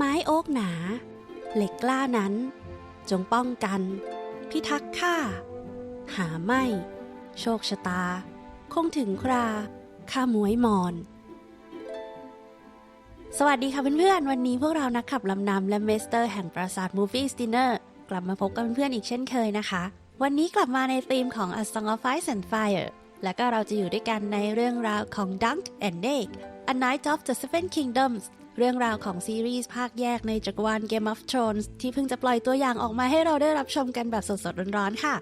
ไม้โอ๊กหนา เหล็กกล้านั้น จงป้องกัน พิทักษ์ข้าหาไม่ โชคชะตา คงถึงคราข้ามวยมอน สวัสดีค่ะเพื่อนๆ วันนี้พวกเรานักขับลำนำและเมสเตอร์แห่งปราสาท Movie Dinner กลับมาพบกับเพื่อนๆอีกเช่นเคยนะคะ วันนี้กลับมาในธีมของ A Song of Ice and Fire และก็เราจะอยู่ด้วยกันในเรื่องราวของ Dunk and Egg A Night of the Seven Kingdoms เรื่องราวของซีรีส์ภาคแยกในจักรวาล Game of Thrones ที่เพิ่งจะปล่อยตัวอย่างออกมาให้เราได้รับชมกันแบบสดๆร้อนๆค่ะ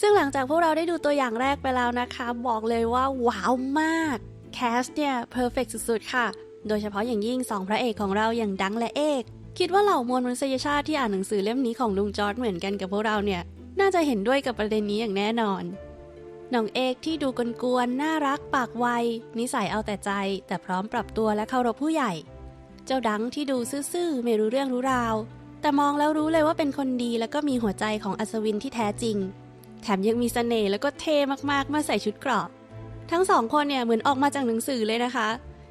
ซึ่งหลังจากพวกเราได้ดูตัวอย่างแรกไปแล้วนะคะ บอกเลยว่าว้าวมาก แคสเนี่ยเพอร์เฟกสุดๆ ค่ะ โดยเฉพาะอย่างยิ่งสองพระเอกของเราอย่างดังและเอก คิดว่าเหล่ามวลมนุษยชาติที่อ่านหนังสือเล่มนี้ของลุงจอร์ดเหมือนกันกับพวกเราเนี่ย น่าจะเห็นด้วยกับประเด็นนี้อย่างแน่นอน น้องเอกที่ดูกวนๆ น่ารักปากไว นิสัยเอาแต่ใจ แต่พร้อมปรับตัวและเคารพผู้ใหญ่ เจ้าดังที่ดูซื่อๆ ไม่รู้เรื่องรู้ราว แต่มองแล้วรู้เลยว่าเป็นคนดีแล้วก็มีหัวใจของอัศวินที่แท้จริง แถมยังมีเสน่ห์แล้วก็เท่มากๆมื่อใส่ชุดเกราะ ทั้งสองคนเนี่ยเหมือนออกมาจากหนังสือเลยนะคะ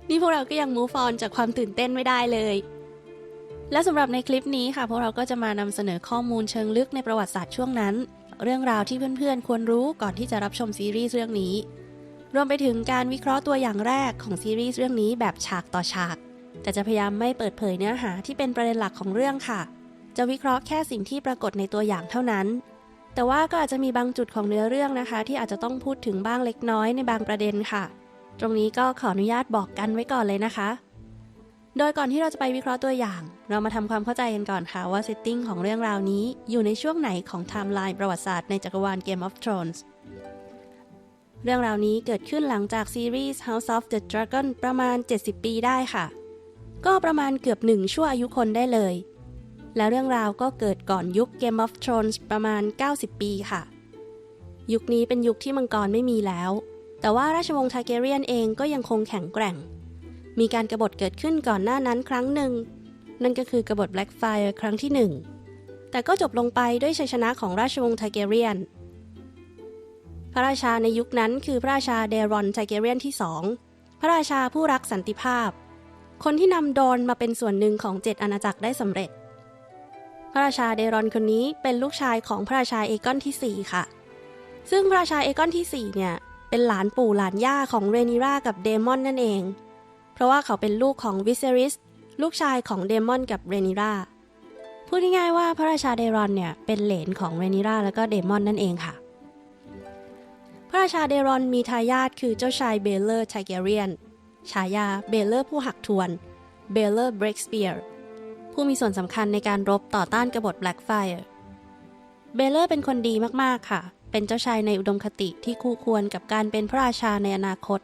นี่พวกเราก็ยังมูฟออนจากความตื่นเต้นไม่ได้เลย และสำหรับในคลิปนี้ค่ะพวกเราก็จะมานำเสนอข้อมูลเชิงลึกในประวัติศาสตร์ช่วงนั้น เรื่องราวที่เพื่อนๆ ควรรู้ก่อนที่จะรับชมซีรีส์เรื่องนี้ รวมไปถึงการวิเคราะห์ตัวอย่างแรกของซีรีส์เรื่องนี้แบบฉากต่อฉาก แต่จะพยายามไม่เปิดเผยเนื้อหาที่เป็นประเด็นหลักของเรื่องค่ะ จะวิเคราะห์แค่สิ่งที่ปรากฏในตัวอย่างเท่านั้น แต่ว่าก็อาจจะมีบางจุดของเนื้อเรื่องนะคะ ที่อาจจะต้องพูดถึงบ้างเล็กน้อยในบางประเด็นค่ะ ตรงนี้ก็ขออนุญาตบอกกันไว้ก่อนเลยนะคะ โดยก่อนที่เราจะไปวิเคราะห์ตัวอย่าง เรามาทำความเข้าใจกันก่อนค่ะว่าเซตติ้งของเรื่องราวนี้อยู่ในช่วงไหนของไทม์ไลน์ประวัติศาสตร์ในจักรวาล Game of Thrones เรื่องราวนี้เกิดขึ้นหลังจากซีรีส์ House of the Dragon ประมาณ 70 ปีได้ค่ะ ก็ประมาณเกือบหนึ่งชั่วอายุคนได้เลย และเรื่องราวก็เกิดก่อนยุค Game of Thrones ประมาณ 90 ปีค่ะ ยุคนี้เป็นยุคที่มังกรไม่มีแล้ว แต่ว่าราชวงศ์ทาเกเรียนเองก็ยังคงแข็งแกร่ง มีการกรบฏเกิดขึ้นก่อนหน้านั้นครั้งหนึ่ง นั่นก็คือกบฏ Blackfire ครั้งที่หนึ่งแต่ก็จบลงไปด้วยชัยชนะของราชวงศ์ไทเกเรียน พระราชาในยุคนั้นคือพระราชาเดรอนไทเกเรียนที่สองพระราชาผู้รักสันติภาพ คนที่นำดอนมาเป็นส่วนหนึ่งของเจ็ดอาณาจักรได้สำเร็จ พระราชาเดรอนคนนี้เป็นลูกชายของพระราชาเอกอนที่ 4 ค่ะ ซึ่งพระราชาเอกอนที่ 4 เนี่ยเป็นหลานปู่หลานย่าของเรนิรากับเดมอนนั่นเอง เพราะว่าเขาเป็นลูกของวิเซริส ลูกชายของเดมอนกับเรนิราพูดง่ายๆว่าพระราชาเดรอนเนี่ยเป็นเหลนของเรนิราแล้วก็เดมอนนั่นเองค่ะ พระราชาเดรอนมีทายาทคือเจ้าชายเบลเลอร์ไทเกเรียน ฉายาเบลเลอร์ผู้หักทวน เบลเลอร์เบรกสเปียร์ผู้มีส่วนสำคัญในการรบต่อต้านกบฏ Blackfire เบลเลอร์เป็นคนดีมากๆค่ะ เป็นเจ้าชายในอุดมคติที่คู่ควรกับการเป็นพระราชาในอนาคต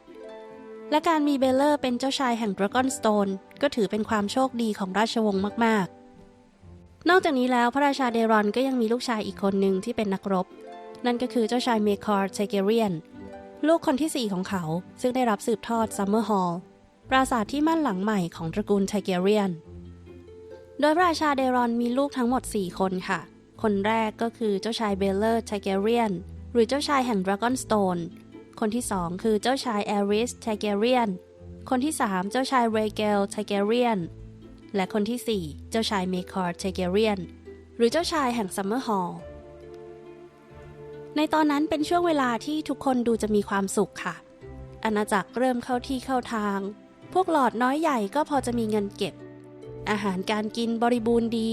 และการมีเบลเลอร์เป็นเจ้าชายแห่ง Dragonstone ก็ถือเป็นความโชคดีของราชวงศ์มาก ๆ นอกจากนี้แล้วพระราชาเดรอนก็ยังมีลูกชายอีกคนหนึ่งที่เป็นนักรบ นั่นก็คือเจ้าชายเมคอร์เทเกเรียน ลูกคนที่ 4 ของเขา ซึ่งได้รับสืบทอดซัมเมอร์ฮอลล์ปราสาทที่มั่นหลังใหม่ของตระกูลไทเกเรียน โดยพระราชาเดรอนมีลูกทั้งหมด 4 คนค่ะ คนแรกก็คือเจ้าชายเบลเลอร์ไทเกเรียน หรือเจ้าชายแห่งดราก้อนสโตน คนที่2คือเจ้าชายแอริสไทเกเรียน คนที่3เจ้าชายเรเกลไทเกเรียน และคนที่4เจ้าชายเมคอร์ไทเกเรียน หรือเจ้าชายแห่งซัมเมอร์ฮอลในตอนนั้นเป็นช่วงเวลาที่ทุกคนดูจะมีความสุขค่ะ อาณาจักรเริ่มเข้าที่เข้าทาง พวกหลอดน้อยใหญ่ก็พอจะมีเงินเก็บ อาหารการกินบริบูรณ์ดี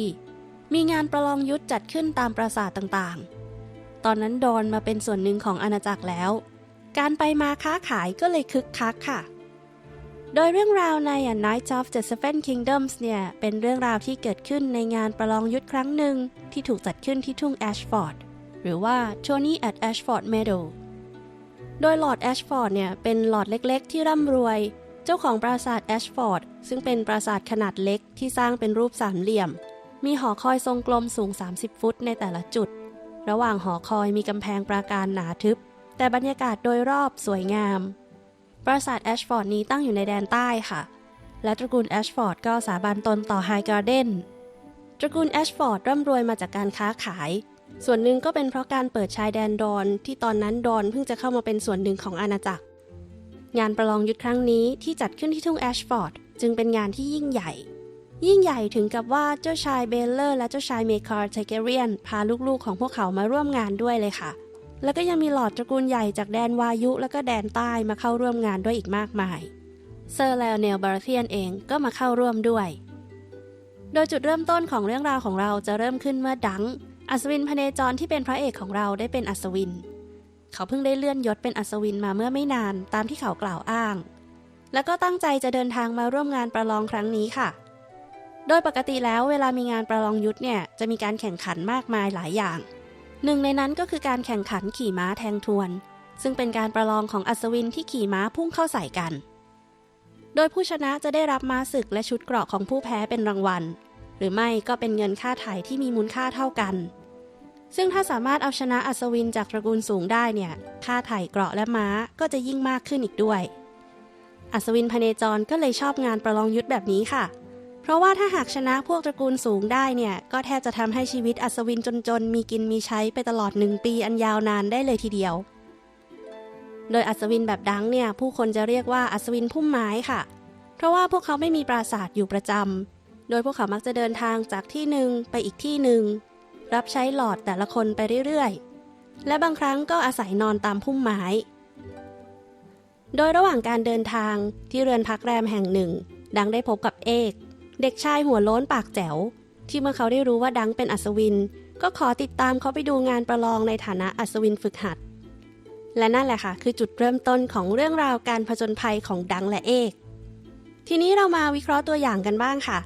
มีงานประลองยุทธจัดขึ้นตามปราสาทต่างๆ ตอนนั้นดอนมาเป็นส่วนหนึ่งของอาณาจักรแล้ว การไปมาค้าขายก็เลยคึกคักค่ะ โดยเรื่องราวใน A Night of the Seven Kingdoms เนี่ย เป็นเรื่องราวที่เกิดขึ้นในงานประลองยุทธครั้งหนึ่งที่ถูกจัดขึ้นที่ทุ่งแอชฟอร์ดหรือว่า Tony at Ashford Meadow โดยลอดแอชฟอร์ดเนี่ย เป็นลอดเล็กๆ ที่ร่ำรวย เจ้าของปราสาทแอชฟอร์ดซึ่งเป็นปราสาทขนาดเล็กที่สร้างเป็นรูปสามเหลี่ยม มีหอคอยทรงกลมสูง 30 ฟุตในแต่ละจุด ระหว่างหอคอยมีกำแพงปราการหนาทึบ แต่บรรยากาศโดยรอบสวยงาม ปราสาทแอชฟอร์ดนี้ตั้งอยู่ในแดนใต้ค่ะ และตระกูลแอชฟอร์ดก็สาบานตนต่อไฮการ์เดนตระกูลแอชฟอร์ดร่ำรวยมาจากการค้าขาย ส่วนหนึ่งก็เป็นเพราะการเปิดชายแดนดอนที่ตอนนั้นดอนเพิ่งจะเข้ามาเป็นส่วนหนึ่งของอาณาจักร งานประลองยุทธครั้งนี้ที่จัดขึ้นที่ทุ่งแอชฟอร์ดจึงเป็นงานที่ยิ่งใหญ่ ยิ่งใหญ่ถึงกับว่าเจ้าชายเบลเลอร์และเจ้าชายเมคาร์ไทเกเรียนพาลูกๆของพวกเขามาร่วมงานด้วยเลยค่ะ แล้วก็ยังมีหลอดตระกูลใหญ่จากแดนวายุ และก็แดนใต้มาเข้าร่วมงานด้วยอีกมากมาย เซอร์เลเนลบาราเทียนเองก็มาเข้าร่วมด้วย โดยจุดเริ่มต้นของเรื่องราวของเราจะเริ่มขึ้นเมื่อดัง อัศวินพเนจรที่เป็นพระเอกของเราได้เป็นอัศวิน เขาเพิ่งได้เลื่อนยศเป็นอัศวินมาเมื่อไม่นานตามที่เขากล่าวอ้าง แล้วก็ตั้งใจจะเดินทางมาร่วมงานประลองครั้งนี้ค่ะ โดยปกติแล้วเวลามีงานประลองยุทธเนี่ยจะมีการแข่งขันมากมายหลายอย่าง หนึ่งในนั้นก็คือการแข่งขันขี่ม้าแทงทวน ซึ่งเป็นการประลองของอัศวินที่ขี่ม้าพุ่งเข้าใส่กัน โดยผู้ชนะจะได้รับม้าศึกและชุดเกราะของผู้แพ้เป็นรางวัล หรือไม่ก็เป็นเงินค่าถ่ายที่มีมูลค่าเท่ากัน ซึ่งถ้าสามารถเอาชนะอัศวินจากตระกูลสูงได้เนี่ย ค่าถ่ายเกราะและม้าก็จะยิ่งมากขึ้นอีกด้วย อัศวินพเนจรก็เลยชอบงานประลองยุทธแบบนี้ค่ะ เพราะว่าถ้าหากชนะพวกตระกูลสูงได้เนี่ย ก็แทบจะทำให้ชีวิตอัศวินจนๆ มีกินมีใช้ไปตลอดหนึ่งปีอันยาวนานได้เลยทีเดียว โดยอัศวินแบบดังเนี่ย ผู้คนจะเรียกว่าอัศวินพุ่มไม้ค่ะ เพราะว่าพวกเขาไม่มีปราสาทอยู่ประจำ โดยพวกเขามักจะเดินทางจากที่หนึ่งไปอีกที่หนึ่ง รับใช้หลอดแต่ละคนไปเรื่อยๆ และบางครั้งก็อาศัยนอนตามพุ่มไม้ โดยระหว่างการเดินทางที่เรือนพักแรมแห่งหนึ่ ง ดังได้พบกับเอก เด็กชายหัวโล้นปากแจ๋ว ที่เมื่อเขาได้รู้ว่าดังเป็นอัศวิน ก็ขอติดตามเขาไปดูงานประลองในฐานะอัศวินฝึกหัด และนั่นแหละค่ะ คือจุดเริ่มต้นของเรื่องราวการผจญภัยของดังและเอก ทีนี้เรามาวิเคราะห์ตัวอย่างกันบ้างค่ะ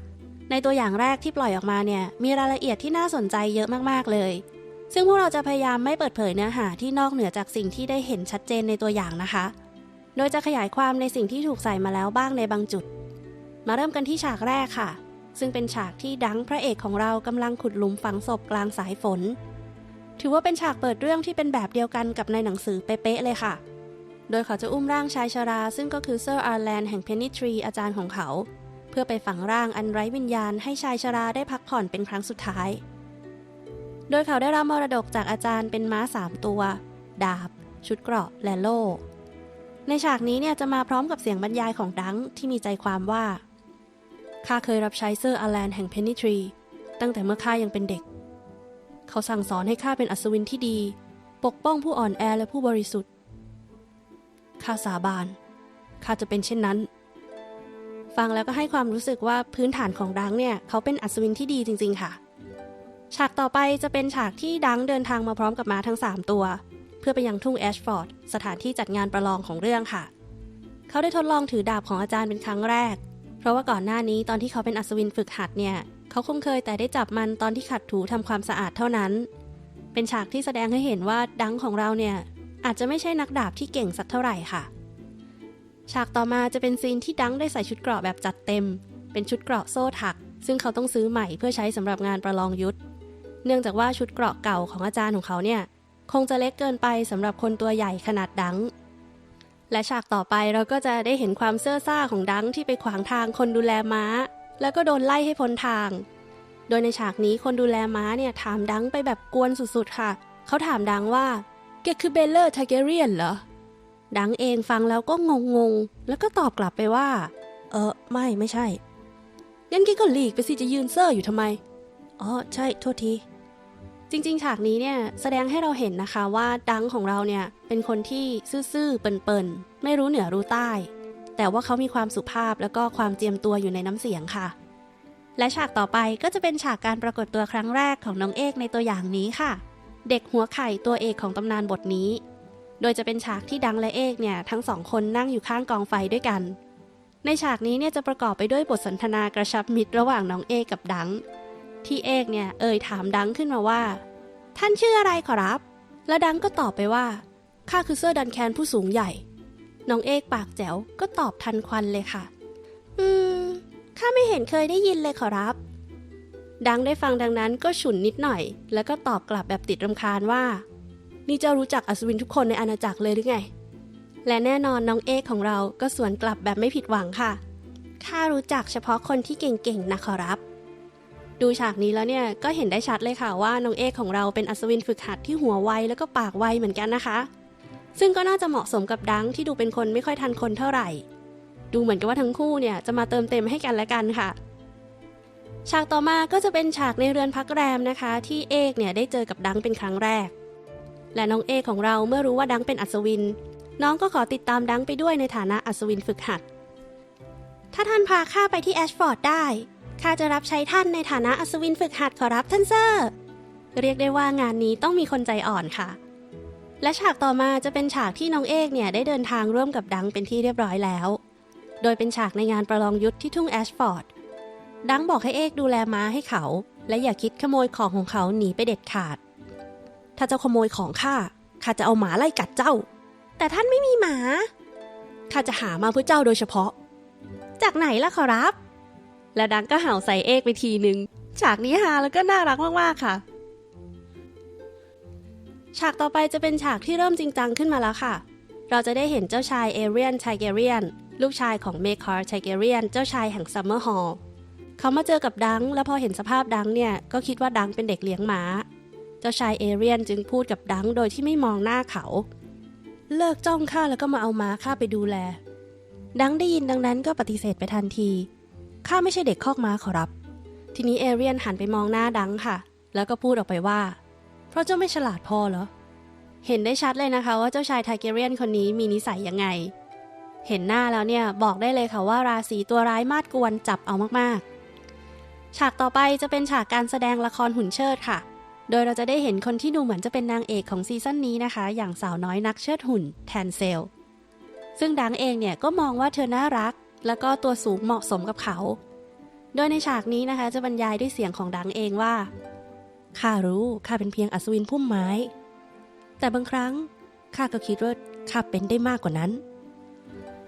ในตัวอย่างแรกที่ปล่อยออกมาเนี่ยมีรายละเอียดที่น่าสนใจเยอะมากๆเลย ซึ่งพวกเราจะพยายามไม่เปิดเผยเนื้อหาที่นอกเหนือจากสิ่งที่ได้เห็นชัดเจนในตัวอย่างนะคะ โดยจะขยายความในสิ่งที่ถูกใส่มาแล้วบ้างในบางจุด มาเริ่มกันที่ฉากแรกค่ะ ซึ่งเป็นฉากที่ดังพระเอกของเรากำลังขุดหลุมฝังศพกลางสายฝน ถือว่าเป็นฉากเปิดเรื่องที่เป็นแบบเดียวกันกับในหนังสือเป๊ะๆเลยค่ะ โดยเขาจะอุ้มร่างชายชรา ซึ่งก็คือเซอร์อาร์แลนด์แห่งเพนนิทรีอาจารย์ของเขา เพื่อไปฝังร่างอันไร้วิญญาณให้ชายชราได้พักผ่อนเป็นครั้งสุดท้าย โดยเขาได้รับมรดกจากอาจารย์เป็นม้าสามตัว ดาบ ชุดเกราะและโล่ในฉากนี้เนี่ยจะมาพร้อมกับเสียงบรรยายของดังที่มีใจความว่า ข้าเคยรับใช้เซอร์อาร์แลนด์แห่งเพนนิทรี ตั้งแต่เมื่อข้ายังเป็นเด็ก เขาสั่งสอนให้ข้าเป็นอัศวินที่ดี ปกป้องผู้อ่อนแอและผู้บริสุทธิ์ ข้าสาบาน ข้าจะเป็นเช่นนั้น ฟังแล้วก็ให้ความรู้สึกว่าพื้นฐานของดังเนี่ย เขาเป็นอัศวินที่ดีจริง ๆ ค่ะ ฉากต่อไปจะเป็นฉากที่ดังเดินทางมาพร้อมกับม้าทั้ง 3 ตัว เพื่อไปยังทุ่งแอชฟอร์ดสถานที่จัดงานประลองของเรื่องค่ะ เขาได้ทดลองถือดาบของอาจารย์เป็นครั้งแรก ราะว่าก่อนหน้านี้ตอนที่เขาเป็นอัศวินฝึกหัดเนี่ย เขาคงเคยแต่ได้จับมันตอนที่ขัดถูทำความสะอาดเท่านั้น เป็นฉากที่แสดงให้เห็นว่าดังของเราเนี่ยอาจจะไม่ใช่นักดาบที่เก่งสักเท่าไหร่ค่ะ ฉากต่อมาจะเป็นซีนที่ดังได้ใส่ชุดเกราะแบบจัดเต็ม เป็นชุดเกราะโซ่ถัก ซึ่งเขาต้องซื้อใหม่เพื่อใช้สำหรับงานประลองยุทธเนื่องจากว่าชุดเกราะเก่าของอาจารย์ของเขาเนี่ยคงจะเล็กเกินไปสำหรับคนตัวใหญ่ขนาดดัง และฉากต่อไปเราก็จะได้เห็นความเสื้อซ่าของดังที่ไปขวางทางคนดูแลม้า แล้วก็โดนไล่ให้พ้นทาง โดยในฉากนี้คนดูแลม้าเนี่ยถามดังไปแบบกวนสุดๆค่ะ เขาถามดังว่าแกคือเบลเลอร์ทาเกเรียนเหรอ ดังเองฟังแล้วก็งงๆแล้วก็ตอบกลับไปว่า เออไม่ไม่ใช่งั้นแกก็หลีกไปสิจะยืนเซอร์อยู่ทำไม อ๋อใช่โทษที จริงๆ ฉากนี้เนี่ยแสดงให้เราเห็นนะคะว่าดังของเราเนี่ยเป็นคนที่ซื่อๆ เปิ่นๆ ไม่รู้เหนือรู้ใต้ แต่ว่าเขามีความสุภาพแล้วก็ความเจียมตัวอยู่ในน้ำเสียงค่ะ และฉากต่อไปก็จะเป็นฉากการปรากฏตัวครั้งแรกของน้องเอกในตัวอย่างนี้ค่ะ เด็กหัวไข่ตัวเอกของตำนานบทนี้ โดยจะเป็นฉากที่ดังและเอกเนี่ยทั้งสองคนนั่งอยู่ข้างกองไฟด้วยกัน ในฉากนี้เนี่ยจะประกอบไปด้วยบทสนทนากระชับมิตรระหว่างน้องเอกกับดัง ที่เอกเนี่ยเอ่ยถามดังขึ้นมาว่า ท่านชื่ออะไรขอรับ และดังก็ตอบไปว่าข้าคือเซอร์ดันแคนผู้สูงใหญ่ น้องเอกปากแจ๋วก็ตอบทันควันเลยค่ะ อืมข้าไม่เห็นเคยได้ยินเลยขอรับ ดังได้ฟังดังนั้นก็ฉุนนิดหน่อย แล้วก็ตอบกลับแบบติดรำคาญว่า นี่เจ้ารู้จักอัศวินทุกคนในอาณาจักรเลยหรือไง และแน่นอนน้องเอกของเราก็สวนกลับแบบไม่ผิดหวังค่ะข้ารู้จักเฉพาะคนที่เก่งๆนะขอรับ ดูฉากนี้แล้วเนี่ยก็เห็นได้ชัดเลยค่ะว่าน้องเอกของเราเป็นอัศวินฝึกหัดที่หัวไวแล้วก็ปากไวเหมือนกันนะคะ ซึ่งก็น่าจะเหมาะสมกับดังที่ดูเป็นคนไม่ค่อยทันคนเท่าไหร่ ดูเหมือนกับว่าทั้งคู่เนี่ยจะมาเติมเต็มให้กันและกันค่ะ ฉากต่อมาก็จะเป็นฉากในเรือนพักแรมนะคะ ที่เอกเนี่ยได้เจอกับดังเป็นครั้งแรก และน้องเอกของเราเมื่อรู้ว่าดังเป็นอัศวิน น้องก็ขอติดตามดังไปด้วยในฐานะอัศวินฝึกหัด ถ้าท่านพาข้าไปที่แอชฟอร์ดได้ ข้าจะรับใช้ท่านในฐานะอัศวินฝึกหัดขอรับท่านเซอร์เรียกได้ว่างานนี้ต้องมีคนใจอ่อนค่ะ และฉากต่อมาจะเป็นฉากที่น้องเอกเนี่ยได้เดินทางร่วมกับดังเป็นที่เรียบร้อยแล้ว โดยเป็นฉากในงานประลองยุทธที่ทุ่งแอชฟอร์ด ดังบอกให้เอกดูแลม้าให้เขา และอย่าคิดขโมยของของเขาหนีไปเด็ดขาด ถ้าเจ้าขโมยของข้าข้าจะเอาหมาไล่กัดเจ้า แต่ท่านไม่มีหมาข้าจะหามาเพื่อเจ้าโดยเฉพาะ จากไหนล่ะขอรับ และดังก็เห่าใส่เอกไปทีหนึ่งฉากนี้ฮาแล้วก็น่ารักมากๆค่ะ ฉากต่อไปจะเป็นฉากที่เริ่มจริงจังขึ้นมาแล้วค่ะ เราจะได้เห็นเจ้าชายเอเรียนไทเกเรียน ลูกชายของเมคาร์ไทเกเรียน เจ้าชายแห่งซัมเมอร์ฮอลล์เขามาเจอกับดัง แล้วพอเห็นสภาพดังเนี่ย ก็คิดว่าดังเป็นเด็กเลี้ยงม้าเจ้าชายเอเรียนจึงพูดกับดังโดยที่ไม่มองหน้าเขา เลิกจ้องข้าแล้วก็มาเอาม้าข้าไปดูแล ดังได้ยินดังนั้นก็ปฏิเสธไปทันที ข้าไม่ใช่เด็กคอกม้าขอรับ ทีนี้เอเรียนหันไปมองหน้าดังค่ะ แล้วก็พูดออกไปว่า เพราะเจ้าไม่ฉลาดพอเหรอ เห็นได้ชัดเลยนะคะว่าเจ้าชายไทเกเรียนคนนี้มีนิสัยยังไง เห็นหน้าแล้วเนี่ยบอกได้เลยค่ะว่าราศีตัวร้ายมาดกวนจับเอามากๆ ฉากต่อไปจะเป็นฉากการแสดงละครหุ่นเชิดค่ะ โดยเราจะได้เห็นคนที่ดูเหมือนจะเป็นนางเอกของซีซั่นนี้นะคะ อย่างสาวน้อยนักเชิดหุ่นแทนเซลซึ่งดังเองเนี่ยก็มองว่าเธอน่ารัก แล้วก็ตัวสูงเหมาะสมกับเขา โดยในฉากนี้นะคะจะบรรยายด้วยเสียงของดังเองว่า ข้ารู้ข้าเป็นเพียงอัศวินพุ่มไม้ แต่บางครั้งข้าก็คิดว่าข้าเป็นได้มากกว่านั้น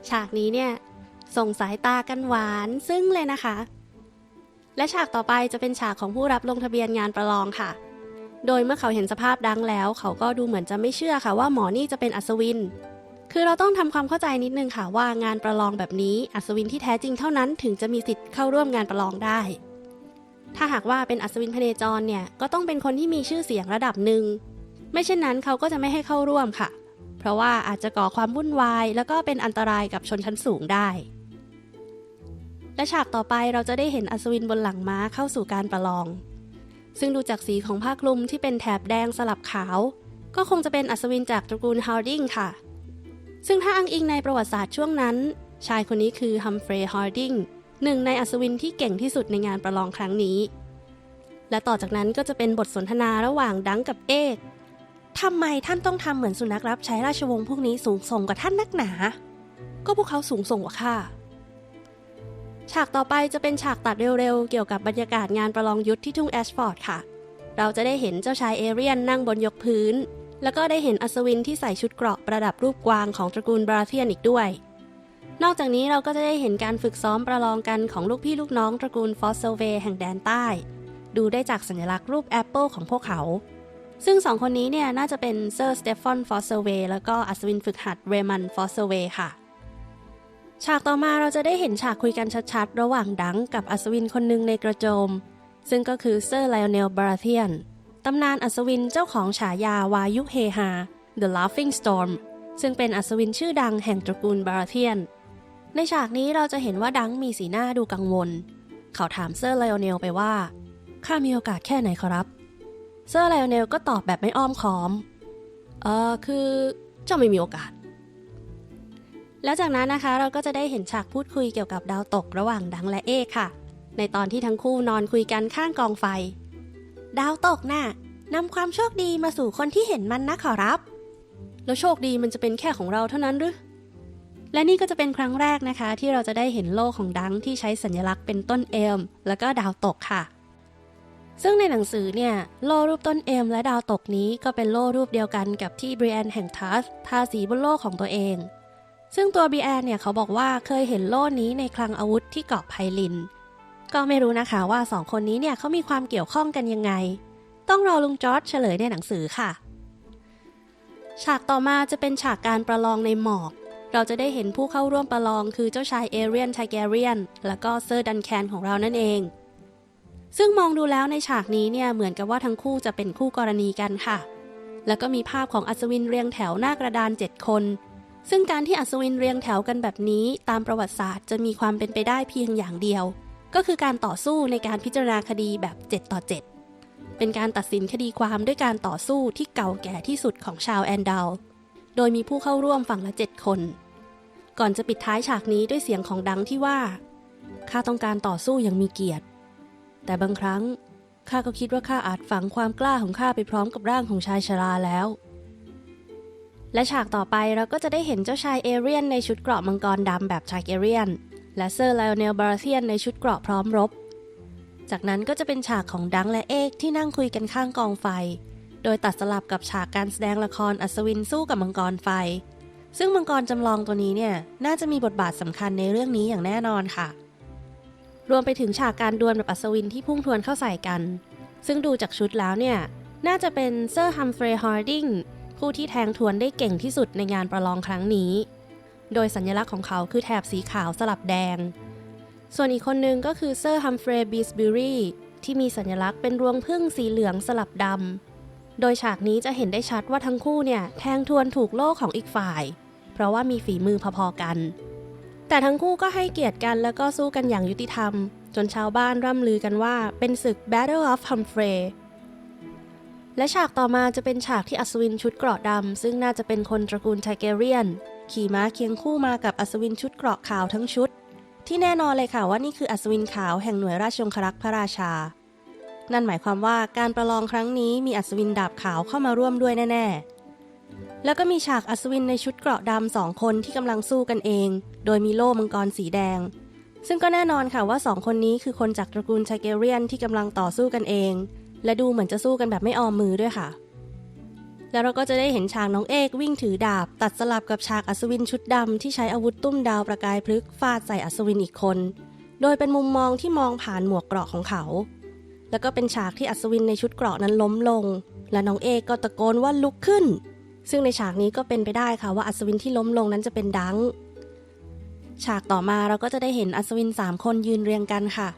ฉากนี้เนี่ยส่งสายตากันหวานซึ่งเลยนะคะ และฉากต่อไปจะเป็นฉากของผู้รับลงทะเบียนงานประลองค่ะ โดยเมื่อเขาเห็นสภาพดังแล้ว เขาก็ดูเหมือนจะไม่เชื่อค่ะว่าหมอนี่จะเป็นอัศวิน คือเราต้องทำความเข้าใจนิดนึงค่ะว่างานประลองแบบนี้ อัศวินที่แท้จริงเท่านั้นถึงจะมีสิทธิ์เข้าร่วมงานประลองได้ ถ้าหากว่าเป็นอัศวินพเนจรเนี่ยก็ต้องเป็นคนที่มีชื่อเสียงระดับหนึ่งไม่เช่นนั้นเขาก็จะไม่ให้เข้าร่วมค่ะ เพราะว่าอาจจะก่อความวุ่นวาย แล้วก็เป็นอันตรายกับชนชั้นสูงได้ และฉากต่อไปเราจะได้เห็นอัศวินบนหลังม้าเข้าสู่การประลอง ซึ่งดูจากสีของผ้าคลุมที่เป็นแถบแดงสลับขาว ก็คงจะเป็นอัศวินจากตระกูลฮาร์ดิงค่ะ ซึ่งถ้าอ้างอิงในประวัติศาสตร์ช่วงนั้น ชายคนนี้คือฮัมเฟรย์ฮาร์ดิงหนึ่งในอัศวินที่เก่งที่สุดในงานประลองครั้งนี้ และต่อจากนั้นก็จะเป็นบทสนทนาระหว่างดังกับเอกทำไมท่านต้องทำเหมือนสุนัขรับใช้ราชวงศ์พวกนี้สูงส่งกว่าท่านนักหนา ก็พวกเขาสูงส่งกว่าข้าฉากต่อไปจะเป็นฉากตัดเร็วๆ เกี่ยวกับบรรยากาศงานประลองยุทธที่ทุ่งแอชฟอร์ดค่ะ เราจะได้เห็นเจ้าชายเอเรียนนั่งบนยกพื้น แล้วก็ได้เห็นอัศวินที่ใส่ชุดเกราะประดับรูปกวางของตระกูลบราเทียนอีกด้วย นอกจากนี้เราก็จะได้เห็นการฝึกซ้อมประลองกันของลูกพี่ลูกน้องตระกูลฟอสเซลเวแห่งแดนใต้ ดูได้จากสัญลักษณ์รูปแอปเปิลของพวกเขา ซึ่งสองคนนี้เนี่ยน่าจะเป็นเซอร์สเตฟานฟอสเซลเวแล้วก็อัศวินฝึกหัดเรมันฟอสเซลเวค่ะฉากต่อมาเราจะได้เห็นฉากคุยกันชัดๆ ระหว่างดังกับอัศวินคนหนึ่งในกระโจม ซึ่งก็คือเซอร์ไลโอเนลบราเทียน ตำนานอัศวินเจ้าของฉายาวายุเฮฮา The Laughing Storm ซึ่งเป็นอัศวินชื่อดังแห่งตระกูลบาราเทียน ในฉากนี้เราจะเห็นว่าดังมีสีหน้าดูกังวล เขาถามเซอร์ไลโอเนลไปว่าข้ามีโอกาสแค่ไหนขอรับ เซอร์ไลโอเนลก็ตอบแบบไม่อ้อมค้อม เออคือเจ้าไม่มีโอกาส แล้วจากนั้นนะคะเราก็จะได้เห็นฉากพูดคุยเกี่ยวกับดาวตกระหว่างดังและเอกค่ะ ในตอนที่ทั้งคู่นอนคุยกันข้างกองไฟ ดาวตกน่ะนำความโชคดีมาสู่คนที่เห็นมันนะขอรับ แล้วโชคดีมันจะเป็นแค่ของเราเท่านั้นหรือ และนี่ก็จะเป็นครั้งแรกนะคะ ที่เราจะได้เห็นโลกของดังที่ใช้สัญลักษณ์เป็นต้นเอมแล้วก็ดาวตกค่ะ ซึ่งในหนังสือเนี่ย โล่รูปต้นเอมและดาวตกนี้ก็เป็นโล่รูปเดียวกันกับที่บริแอนแห่งทัสทาสีบนโล่ของตัวเอง ซึ่งตัวบริแอนเนี่ยเขาบอกว่าเคยเห็นโล่นี้ในคลังอาวุธที่เกาะไพลิน ก็ไม่รู้นะคะว่าสองคนนี้เนี่ยเขามีความเกี่ยวข้องกันยังไง ต้องรอลุงจอร์จเฉลยในหนังสือค่ะ ฉากต่อมาจะเป็นฉากการประลองในหมอก เราจะได้เห็นผู้เข้าร่วมประลองคือเจ้าชายเอเรียนไทแกเรียน แล้วก็เซอร์ดันแคนของเรานั่นเอง ซึ่งมองดูแล้วในฉากนี้เนี่ยเหมือนกับว่าทั้งคู่จะเป็นคู่กรณีกันค่ะ แล้วก็มีภาพของอัศวินเรียงแถวหน้ากระดานเจ็ดคนซึ่งการที่อัศวินเรียงแถวกันแบบนี้ตามประวัติศาสตร์จะมีความเป็นไปได้เพียงอย่างเดียว ก็คือการต่อสู้ในการพิจารณาคดีแบบ 7 ต่อ 7 เป็นการตัดสินคดีความด้วยการต่อสู้ที่เก่าแก่ที่สุดของชาวแอนดัลโดยมีผู้เข้าร่วมฝั่งละ 7 คน ก่อนจะปิดท้ายฉากนี้ด้วยเสียงของดังที่ว่าข้าต้องการต่อสู้อย่างมีเกียรติ แต่บางครั้งข้าก็คิดว่าข้าอาจฝังความกล้าของข้าไปพร้อมกับร่างของชายชราแล้ว และฉากต่อไปเราก็จะได้เห็นเจ้าชายเอเรียนในชุดเกราะมังกรดำแบบชายเอเรียน และเซอร์ไลโอเนลบาราเทียนในชุดเกราะพร้อมรบ จากนั้นก็จะเป็นฉากของดังและเอกที่นั่งคุยกันข้างกองไฟ โดยตัดสลับกับฉากการแสดงละครอัศวินสู้กับมังกรไฟ ซึ่งมังกรจำลองตัวนี้เนี่ยน่าจะมีบทบาทสำคัญในเรื่องนี้อย่างแน่นอนค่ะ รวมไปถึงฉากการดวลแบบอัศวินที่พุ่งทวนเข้าใส่กัน ซึ่งดูจากชุดแล้วเนี่ยน่าจะเป็นเซอร์ฮัมเฟรย์ฮาร์ดิงผู้ที่แทงทวนได้เก่งที่สุดในงานประลองครั้งนี้ โดยสัญลักษณ์ของเขาคือแถบสีขาวสลับแดง ส่วนอีกคนนึงก็คือเซอร์ฮัมเฟรย์บีสบิรี ที่มีสัญลักษณ์เป็นรวงพึ่งสีเหลืองสลับดำ โดยฉากนี้จะเห็นได้ชัดว่าทั้งคู่เนี่ยแทงทวนถูกโล่ของอีกฝ่าย เพราะว่ามีฝีมือพอๆกัน แต่ทั้งคู่ก็ให้เกียรติกันแล้วก็สู้กันอย่างยุติธรรม จนชาวบ้านร่ำลือกันว่าเป็นศึก Battle of Humphrey และฉากต่อมาจะเป็นฉากที่อัศวินชุดเกราะดำซึ่งน่าจะเป็นคนตระกูลไทเกเรียน ขี่ม้าเคียงคู่มากับอัศวินชุดเกราะขาวทั้งชุด ที่แน่นอนเลยค่ะว่านี่คืออัศวินขาวแห่งหน่วยราชองครักษ์พระราชา นั่นหมายความว่าการประลองครั้งนี้มีอัศวินดาบขาวเข้ามาร่วมด้วยแน่ๆ แล้วก็มีฉากอัศวินในชุดเกราะดำสองคนที่กำลังสู้กันเอง โดยมีโล่มังกรสีแดง ซึ่งก็แน่นอนค่ะว่าสองคนนี้คือคนจากตระกูลไทเกเรียนที่กำลังต่อสู้กันเอง และดูเหมือนจะสู้กันแบบไม่ออมมือด้วยค่ะ แล้วเราก็จะได้เห็นฉากน้องเอกวิ่งถือดาบ ตัดสลับกับฉากอัศวินชุดดำที่ใช้อาวุธตุ้มดาวประกายพลึกฟาดใส่อัศวินอีกคน โดยเป็นมุมมองที่มองผ่านหมวกเกราะของเขา แล้วก็เป็นฉากที่อัศวินในชุดเกราะนั้นล้มลง และน้องเอกก็ตะโกนว่าลุกขึ้น ซึ่งในฉากนี้ก็เป็นไปได้ค่ะว่าอัศวินที่ล้มลงนั้นจะเป็นดังฉากต่อมาเราก็จะได้เห็นอัศวินสามคนยืนเรียงกันค่ะ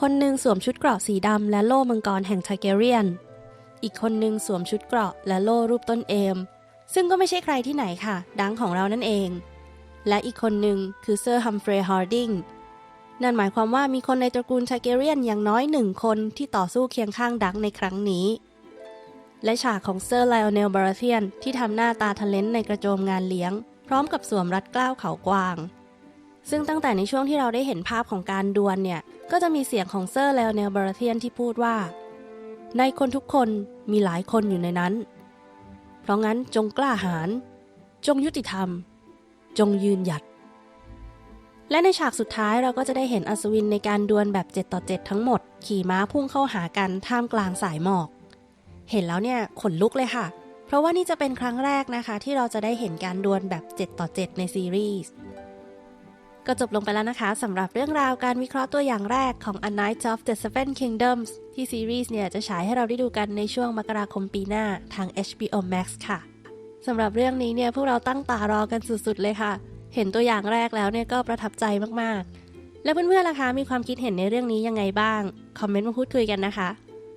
คนหนึ่งสวมชุดเกราะสีดำและโล่มังกรแห่งไทเกเรียน อีกคนหนึ่งสวมชุดเกราะและโล่รูปต้นเอม ซึ่งก็ไม่ใช่ใครที่ไหนค่ะ ดังของเรานั่นเอง และอีกคนหนึ่งคือเซอร์ฮัมเฟรย์ฮาร์ดิงนั่นหมายความว่ามีคนในตระกูลไทเกเรียนอย่างน้อยหนึ่งคนที่ต่อสู้เคียงข้างดังในครั้งนี้ และฉากของเซอร์ไลโอเนลบาราเทียนที่ทำหน้าตาทะเลนในกระโจมงานเลี้ยง พร้อมกับสวมรัดเกล้าเขากวาง ซึ่งตั้งแต่ในช่วงที่เราได้เห็นภาพของการดวลเนี่ย ก็จะมีเสียงของเซอร์ไลโอเนลบาราเทียนที่พูดว่า ในคนทุกคนมีหลายคนอยู่ในนั้น เพราะงั้นจงกล้าหาญจงยุติธรรม จงยืนหยัด และในฉากสุดท้ายเราก็จะได้เห็นอัศวินในการดวลแบบ 7 ต่อ 7 ทั้งหมด ขี่ม้าพุ่งเข้าหากันท่ามกลางสายหมอก เห็นแล้วเนี่ยขนลุกเลยค่ะ เพราะว่านี่จะเป็นครั้งแรกนะคะ ที่เราจะได้เห็นการดวลแบบ 7 ต่อ 7 ในซีรีส์ ก็จบลงไปแล้วนะคะสำหรับเรื่องราวการวิเคราะห์ตัวอย่างแรกของ A Night of the Seven Kingdoms ที่ซีรีส์เนี่ยจะฉายให้เราได้ดูกันในช่วงมกราคมปีหน้าทาง HBO Max ค่ะสำหรับเรื่องนี้เนี่ยพวกเราตั้งตารอกันสุดๆเลยค่ะ เห็นตัวอย่างแรกแล้วเนี่ยก็ประทับใจมากๆ แล้วเพื่อนๆล่ะคะมีความคิดเห็นในเรื่องนี้ยังไงบ้างคอมเมนต์มาพูดคุยกันนะคะ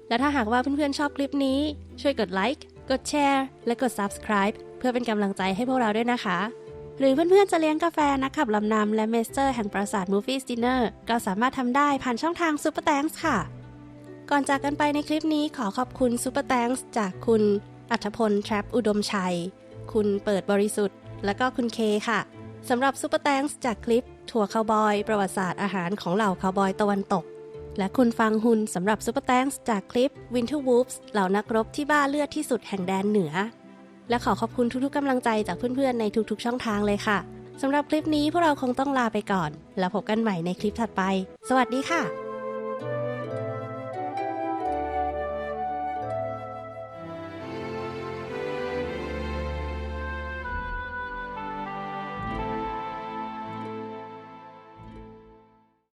และถ้าหากว่าเพื่อนๆชอบคลิปนี้ช่วยกดไลค์กดแชร์และกด subscribe เพื่อเป็นกำลังใจให้พวกเราด้วยนะคะ หรือเพื่อนๆจะเลี้ยงกาแฟนักขับลำนำและเมสเตอร์แห่งปราสาท Movies Dinner ก็สามารถทำได้ผ่านช่องทาง Super Thanks ค่ะ ก่อนจากกันไปในคลิปนี้ขอขอบคุณ Super Thanks จากคุณอัธพลทรปอุดมชัย คุณเปิดบริสุทธิ์ และก็คุณเคค่ะสำหรับ Super Thanks จากคลิปทัวร์คาวบอย ประวัติศาสตร์อาหารของเหล่าคาวบอยตะวันตก และคุณฟังหุนสำหรับ Super Thanks จากคลิป Winter Wolves เหล่านักรบที่บ้าเลือดที่สุดแห่งแดนเหนือ และขอขอบคุณทุกๆกำลังใจจากเพื่อนๆ ในทุกๆ ช่องทางเลยค่ะสำหรับคลิปนี้พวกเราคงต้องลาไปก่อน แล้วพบกันใหม่ในคลิปถัดไป สวัสดีค่ะ